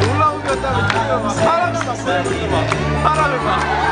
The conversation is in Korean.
놀라운 게 없다면 사랑을 막 보내버리고 막 사랑을 막.